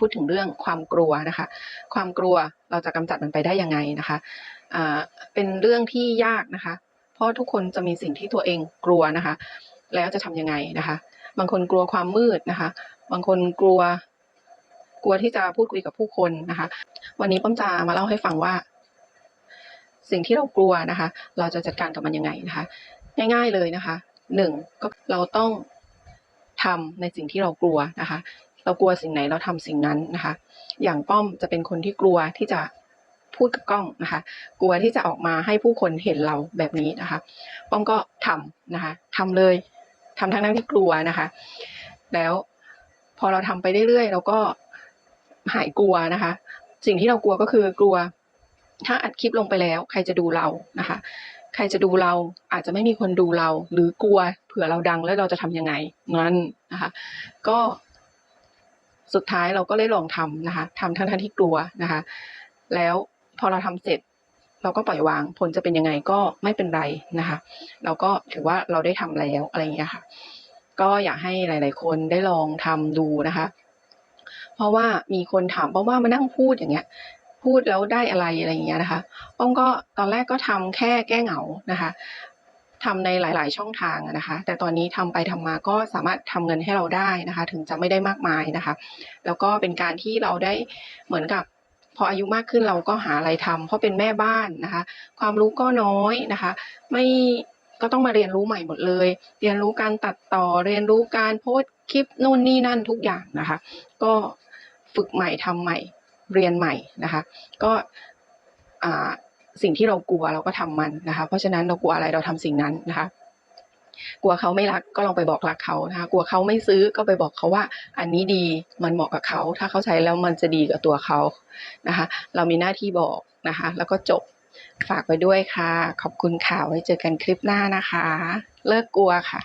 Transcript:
พูดถึงเรื่องความกลัวนะคะ ความกลัวเราจะกำจัดมันไปได้ยังไงนะคะอ่าเป็นเรื่องที่ยากนะคะ เพราะทุกคนจะมีสิ่งที่ตัวเองกลัวนะคะ แล้วจะทำยังไงนะคะ บางคนกลัวความมืดนะคะ บางคนกลัว กลัวที่จะพูดคุยกับผู้คนนะคะ วันนี้ป้อมจะมาเล่าให้ฟังว่า สิ่งที่เรากลัวนะคะ เราจะจัดการกับมันยังไงนะคะ ง่าย ๆเลยนะคะหนึ่งก็เราต้องทำในสิ่งที่เรากลัวนะคะ เรากลัวสิ่งไหนเราทำสิ่งนั้นนะคะ อย่างป้อมจะเป็นคนที่กลัวที่จะพูดกับกล้องนะคะ กลัวที่จะออกมาให้ผู้คนเห็นเราแบบนี้นะคะ ป้อมก็ทำนะคะทำเลยทำทั้งนั้นที่กลัวนะคะ แล้วพอเราทำไปเรื่อยๆเราก็หายกลัวนะคะ สิ่งที่เรากลัวก็คือกลัว ถ้าอัดคลิปลงไปแล้ว ใครจะดูเรานะคะ ใครจะดูเราอาจจะไม่มีคนดูเรา หรือกลัวเผื่อเราดังแล้วเราจะทำยังไงงั้นนะคะ ก็ สุดท้ายเราก็ได้ลองทำนะคะทำทั้งทั้งที่กลัวนะคะ แล้วพอเราทำเสร็จ เราก็ปล่อยวางผลจะเป็นยังไงก็ไม่เป็นไรนะคะ เราก็ถือว่าเราได้ทำแล้วอะไรอย่างเงี้ยค่ะ ก็อยากให้หลาย ๆ คนได้ลองทำดูนะคะ เพราะว่ามีคนถามป้อมว่ามานั่งพูดอย่างเงี้ย พูดแล้วได้อะไรอะไรอย่างเงี้ยนะคะป้อมก็ตอนแรกก็ทำแค่แก้เหงานะคะ ทำในหลาย ๆ ช่องทางนะคะ แต่ตอนนี้ทำไปทำมาก็สามารถทำเงินให้เราได้นะคะ ถึงจะไม่ได้มากมายนะคะ แล้วก็เป็นการที่เราได้เหมือนกับพออายุมากขึ้นเราก็หาอะไรทำเพราะเป็นแม่บ้านนะคะ ความรู้ก็น้อยนะคะ ไม่ก็ต้องมาเรียนรู้ใหม่หมดเลย เรียนรู้การตัดต่อเรียนรู้การโพสคลิปนู่นนี่นั่นทุกอย่างนะคะ ก็ฝึกใหม่ทำใหม่เรียนใหม่นะคะ ก็อ่า สิ่งที่เรากลัวเราก็ทำมันนะคะ เพราะฉะนั้นเรากลัวอะไรเราทำสิ่งนั้นนะคะ กลัวเขาไม่รักก็ลองไปบอกรักเขานะคะ กลัวเขาไม่ซื้อก็ไปบอกเขาว่า อันนี้ดีมันเหมาะกับเขา ถ้าเขาใช้แล้วมันจะดีกับตัวเขานะคะ เรามีหน้าที่บอกนะคะ แล้วก็จบฝากไว้ด้วยค่ะ ขอบคุณค่ะไว้เจอกันคลิปหน้านะคะ เลิกกลัวค่ะ